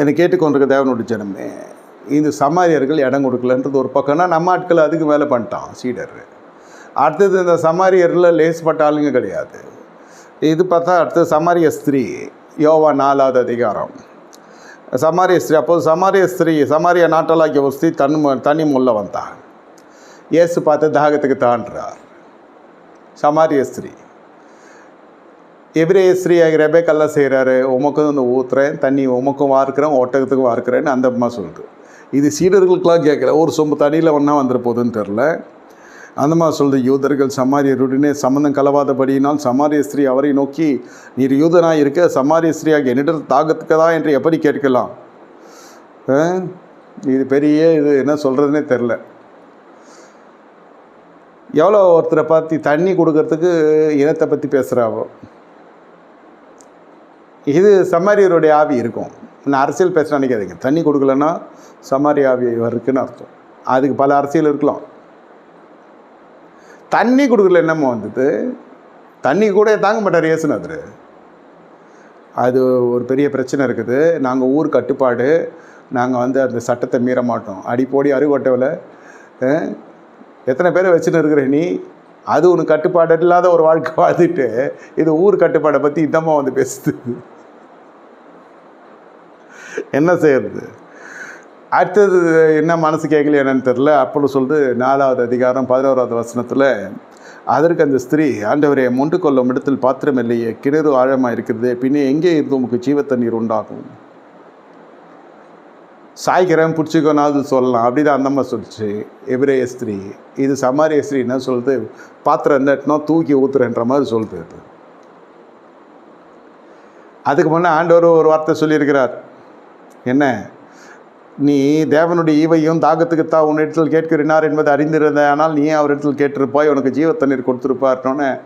என்னை கேட்டுக்கொண்டிருக்க தேவனுடைய ஜனமே இந்த சமாரியர்கள் இடம் கொடுக்கலன்றது ஒரு பக்கம்னா நம்ம ஆட்கள் அதுக்கு மேலே பண்ணிட்டான் சீடர். அடுத்தது இந்த சமாரியரில் லேஸ்பட்ட ஆளுங்க கிடையாது. இது பார்த்தா அடுத்தது சமாரிய ஸ்திரீ யோவா நாலாவது அதிகாரம். சமாரிய ஸ்திரீ அப்போது சமாரிய ஸ்திரீ சமாரிய நாட்டலாக்கிய ஒரு ஸ்திரீ தன் தனி முல்ல வந்தா இயேசு பார்த்து தாகத்துக்கு தாண்டார் சமாரிய ஸ்திரீ. எபிரேய ஸ்ரீ ரெபேக்கெல்லாம் செய்கிறாரு உமக்கும் வந்து ஊற்றுறேன் தண்ணி உமக்கும் வார்க்கிறேன் ஒட்டகத்துக்கும் வார்க்கிறேன்னு அந்த அம்மா சொல்லுது. இது சீடர்களுக்கெல்லாம் கேட்கல ஒரு சொம்பு தண்ணியில் ஒன்றா வந்துட போகுதுன்னு தெரில அந்த மாதிரி சொல்லுது யூதர்கள் சமாரியருடனே சம்மந்தம் கலவாதபடியினால் சமாரிய ஸ்திரீ அவரை நோக்கி நீர் யூதனாக இருக்க சமாரிய ஸ்திரீயாக என்னிடம் தாகத்துக்கதா என்று எப்படி கேட்கலாம்? ஆ? இது பெரிய இது என்ன சொல்கிறதுனே தெரில எவ்வளோ ஒருத்தரை பார்த்து தண்ணி கொடுக்கறதுக்கு இனத்தை பற்றி பேசுகிறாவோ இது சமாரியருடைய ஆவி இருக்கும். நான் அரசியல் பேச நினைக்காதீங்க. தண்ணி கொடுக்கலன்னா சம்மாரி ஆவி இருக்குன்னு அர்த்தம். அதுக்கு பல அரசியல் இருக்கலாம். தண்ணி கொடுக்கல என்னம்மா வந்தது? தண்ணி கூட தாங்க மாட்டார் இயேசுநாதர். அது ஒரு பெரிய பிரச்சனை இருக்குது. நாங்கள் ஊர் கட்டுப்பாடு. நாங்கள் வந்து அந்த சட்டத்தை மீற மாட்டோம். அடிப்போடி அருகோட்டவில் எத்தனை பேரை வச்சுன்னு இருக்கிற நீ? அது ஒன்று கட்டுப்பாடு இல்லாத ஒரு வாழ்க்கை வாழ்ந்துட்டு இது ஊர் கட்டுப்பாடை பற்றி இதமாக வந்து பேசுது. என்ன செய்யறது? அடுத்தது என்ன மனசு கேட்கல என்னன்னு தெரில அப்போ சொல்லுது நாலாவது அதிகாரம் பதினோராவது வசனத்தில் அதற்கு அந்த ஸ்திரீ ஆண்டவரே முண்டு கொள்ளும் இடத்தில் பாத்திரம் இல்லையே கிணறு ஆழமாக இருக்கிறது பின்னே எங்கே இருந்து உமக்கு ஜீவ தண்ணீர் உண்டாகும்? சாய்க்கிறேன் பிடிச்சிக்கோனாவது சொல்லலாம். அப்படி தான் அந்தம்மா சொல்லிச்சு. எபிரேய ஸ்திரீ இது சமாரிய ஸ்திரீ என்ன சொல்லுது? பாத்திரம் நட்டணும் தூக்கி ஊத்துறேன்ற மாதிரி சொல்லுது அதுக்கு முன்னே ஆண்டவர் ஒரு வார்த்தை சொல்லியிருக்கிறார். என்ன? நீ தேவனுடைய ஈவையும் தாகத்துக்குத்தான் உன்னிடத்தில் கேட்கிறினார் என்பதை அறிந்திருந்த ஆனால் நீ அவரிடத்தில் கேட்டிருப்பாய் உனக்கு ஜீவத்தண்ணீர் தண்ணீர்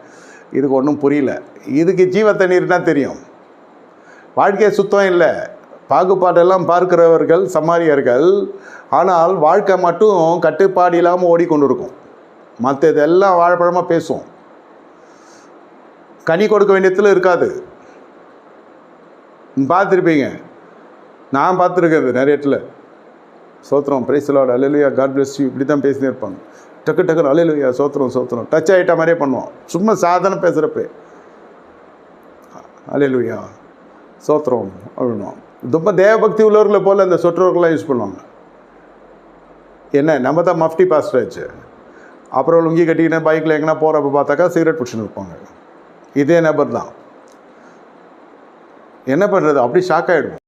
இதுக்கு ஒன்றும் புரியல. இதுக்கு ஜீவ தெரியும். வாழ்க்கை சுத்தம் இல்லை. பாகுபாடெல்லாம் பார்க்கிறவர்கள் சமாரியர்கள். ஆனால் வாழ்க்கை மட்டும் கட்டுப்பாடு இல்லாமல் ஓடிக்கொண்டு இருக்கும் மற்ற இதெல்லாம் வாழைப்பழமாக பேசும். கனி கொடுக்க வேண்டியதில் இருக்காது. பார்த்துருப்பீங்க. நான் பார்த்துருக்கேன் நிறைய இடத்துல. சோத்திரம் பிரைஸ்லாட் அலையிலுயா காட் பிளஸ் யூ இப்படி தான் பேசினே இருப்பாங்க. டக்கு டக்குன்னு அலையிலுயா சோத்திரம் சோத்திரம் டச் ஆகிட்ட மாதிரியே பண்ணுவோம் சும்மா சாதனை பேசுகிறப்ப அலையிலுயா சோத்திரம் அப்படின்னும் ரொம்ப தேவபக்தி உள்ளவர்களை போல் அந்த சொற்றவர்கள்லாம் யூஸ் பண்ணுவாங்க. என்ன நம்ம தான் மஃப்டி பாஸ்டர் ஆச்சு. அப்புறம் லுங்கி கட்டிக்கிட்டு பைக்கில் எங்கன்னா போகிறப்ப பார்த்தாக்கா சிகரெட் பிடிச்சின்னு இருப்பாங்க. இதே நபர் தான். என்ன பண்ணுறது அப்படி ஷாக் ஆகிடும்